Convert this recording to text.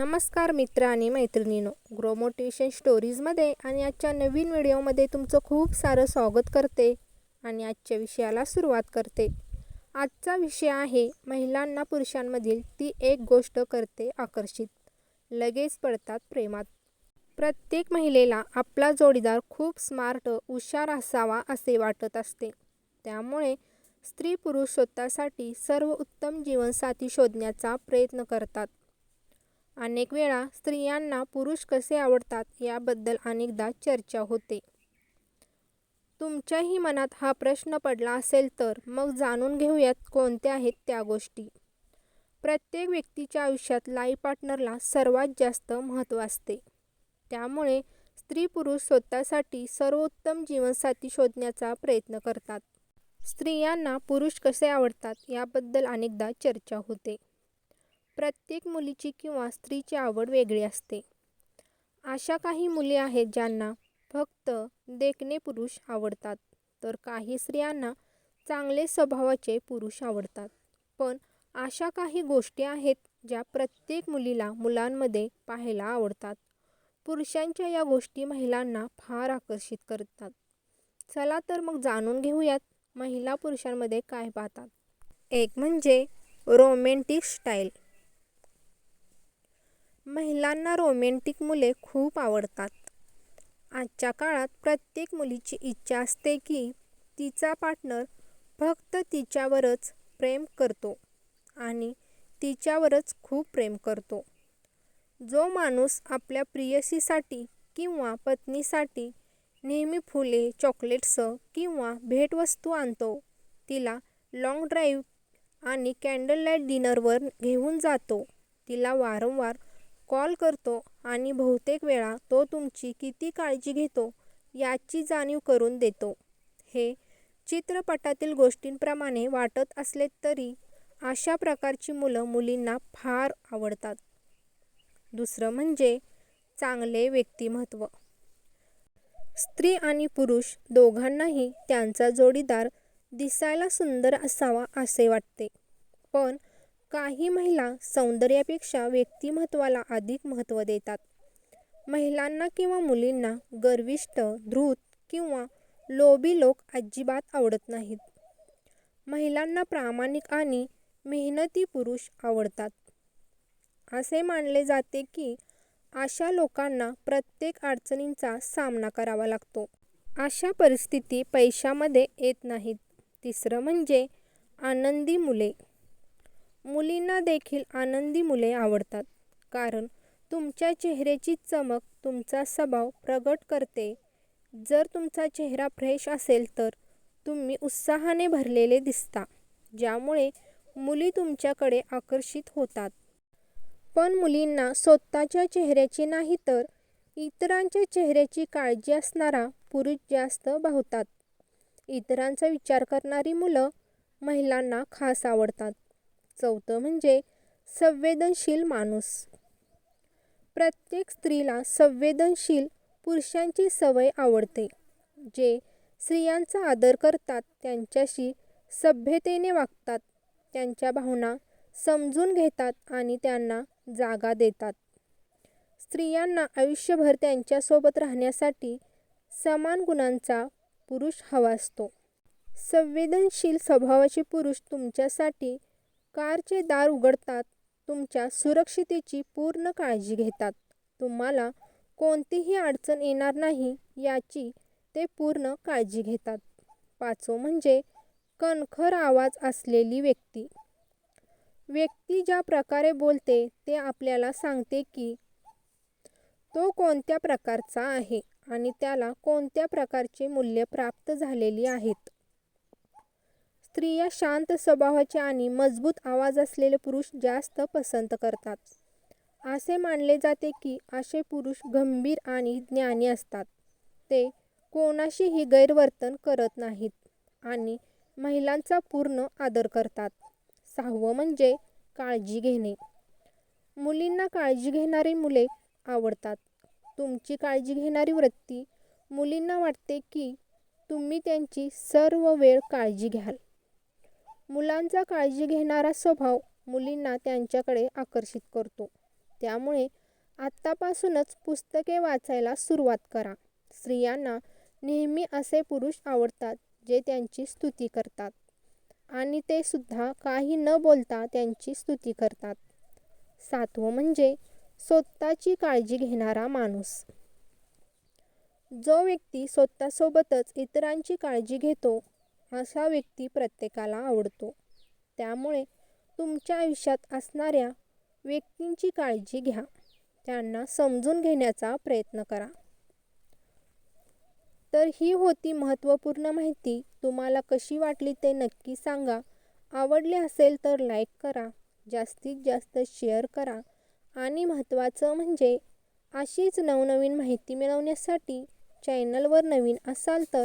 नमस्कार मित्र आणि मैत्रिणींनो ग्रो मोटिवेशन स्टोरीजमध्ये आणि आजच्या नवीन व्हिडिओमध्ये तुमचं खूप सारं स्वागत करते आणि आजच्या विषयाला सुरुवात करते. आजचा विषय आहे महिलांना पुरुषांमधील ती एक गोष्ट करते आकर्षित. लगेच पडतात प्रेमात. प्रत्येक महिलेला आपला जोडीदार खूप स्मार्ट हुशार असावा असे वाटत असते. त्यामुळे स्त्री पुरुष स्वतःसाठी सर्व उत्तम जीवनसाथी शोधण्याचा प्रयत्न करतात. अनेक वेळा स्त्रियांना पुरुष कसे आवडतात याबद्दल अनेकदा चर्चा होते. तुमच्याही मनात हा प्रश्न पडला असेल तर मग जाणून घेऊयात कोणत्या आहेत त्या गोष्टी. प्रत्येक व्यक्तीच्या आयुष्यात लाईफ पार्टनरला सर्वात जास्त महत्त्व असते. त्यामुळे स्त्री पुरुष स्वतःसाठी सर्वोत्तम जीवनसाथी शोधण्याचा प्रयत्न करतात. स्त्रियांना पुरुष कसे आवडतात याबद्दल अनेकदा चर्चा होते. प्रत्येक मुलीची किंवा स्त्रीची आवड वेगळी असते. अशा काही मुली आहेत ज्यांना फक्त देखणे पुरुष आवडतात तर काही स्त्रियांना चांगले स्वभावाचे पुरुष आवडतात. पण अशा काही गोष्टी आहेत ज्या प्रत्येक मुलीला मुलांमध्ये पाहायला आवडतात. पुरुषांच्या या गोष्टी महिलांना फार आकर्षित करतात. चला तर मग जाणून घेऊयात महिला पुरुषांमध्ये काय पाहतात. एक म्हणजे रोमॅन्टिक स्टाईल. महिलांना रोमॅन्टिक मुले खूप आवडतात. आजच्या काळात प्रत्येक मुलीची इच्छा असते की तिचा पार्टनर फक्त तिच्यावरच प्रेम करतो आणि तिच्यावरच खूप प्रेम करतो. जो माणूस आपल्या प्रियसीसाठी किंवा पत्नीसाठी नेहमी फुले चॉकलेट्स किंवा भेटवस्तू आणतो तिला लाँग ड्राईव्ह आणि कॅन्डल लाइट डिनरवर घेऊन जातो. तिला वारंवार कॉल करतो आणि बहुतेक वेळा तो तुमची किती काळजी घेतो याची जाणीव करून देतो. हे चित्रपटातील गोष्टींप्रमाणे वाटत असले तरी अशा प्रकारची मुलं मुलींना फार आवडतात. दुसरं म्हणजे चांगले व्यक्तिमत्व. स्त्री आणि पुरुष दोघांनाही त्यांचा जोडीदार दिसायला सुंदर असावा असे वाटते. पण काही महिला सौंदर्यापेक्षा व्यक्तिमत्वाला अधिक महत्त्व देतात. महिलांना किंवा मुलींना गर्विष्ट धृत किंवा लोभी लोक अजिबात आवडत नाहीत. महिलांना प्रामाणिक आणि मेहनती पुरुष आवडतात. असे मानले जाते की अशा लोकांना प्रत्येक अडचणींचा सामना करावा लागतो. अशा परिस्थिती पैशामध्ये येत नाहीत. तिसरं म्हणजे आनंदी मुले. मुलींना देखील आनंदी मुले आवडतात. कारण तुमच्या चेहऱ्याची चमक तुमचा स्वभाव प्रगट करते. जर तुमचा चेहरा फ्रेश असेल तर तुम्ही उत्साहाने भरलेले दिसता ज्यामुळे मुली तुमच्याकडे आकर्षित होतात. पण मुलींना स्वतःच्या चेहऱ्याची नाही तर इतरांच्या चेहऱ्याची काळजी असणारा पुरुष जास्त भावतात. इतरांचा विचार करणारी मुलं महिलांना खास आवडतात. चौथं म्हणजे संवेदनशील माणूस. प्रत्येक स्त्रीला संवेदनशील पुरुषांची सवय आवडते जे स्त्रियांचा आदर करतात त्यांच्याशी सभ्यतेने वागतात त्यांच्या भावना समजून घेतात आणि त्यांना जागा देतात. स्त्रियांना आयुष्यभर त्यांच्यासोबत राहण्यासाठी समान गुणांचा पुरुष हवा असतो. संवेदनशील स्वभावाचे पुरुष तुमच्यासाठी कारचे दार उघडतात तुमच्या सुरक्षितेची पूर्ण काळजी घेतात. तुम्हाला कोणतीही अडचण येणार नाही याची ते पूर्ण काळजी घेतात. पाचवं म्हणजे कणखर आवाज असलेली व्यक्ती. व्यक्ती ज्या प्रकारे बोलते ते आपल्याला सांगते की तो कोणत्या प्रकारचा आहे आणि त्याला कोणत्या प्रकारचे मूल्य प्राप्त झालेली आहेत. स्त्रिया शांत स्वभावाचे आणि मजबूत आवाज असलेले पुरुष जास्त पसंत करतात. असे मानले जाते की असे पुरुष गंभीर आणि ज्ञानी असतात. ते कोणाशीही गैरवर्तन करत नाहीत आणि महिलांचा पूर्ण आदर करतात. सहावं म्हणजे काळजी घेणे. मुलींना काळजी घेणारी मुले आवडतात. तुमची काळजी घेणारी वृत्ती मुलींना वाटते की तुम्ही त्यांची सर्व वेळ काळजी घ्याल. मुलांचा काळजी घेणारा स्वभाव मुलींना त्यांच्याकडे आकर्षित करतो. त्यामुळे आत्तापासूनच पुस्तके वाचायला सुरुवात करा. स्त्रियांना नेहमी असे पुरुष आवडतात जे त्यांची स्तुती करतात. आणि ते सुद्धा काही न बोलता त्यांची स्तुती करतात. सातवं म्हणजे स्वतःची काळजी घेणारा माणूस. जो व्यक्ती स्वतःसोबतच इतरांची काळजी घेतो असा व्यक्ती प्रत्येकाला आवडतो. त्यामुळे तुमच्या आयुष्यात असणाऱ्या व्यक्तींची काळजी घ्या. त्यांना समजून घेण्याचा प्रयत्न करा. तर ही होती महत्त्वपूर्ण माहिती. तुम्हाला कशी वाटली ते नक्की सांगा. आवडले असेल तर लाईक करा. जास्तीत जास्त शेअर करा. आणि महत्त्वाचं म्हणजे अशीच नवनवीन माहिती मिळवण्यासाठी चॅनलवर नवीन असाल तर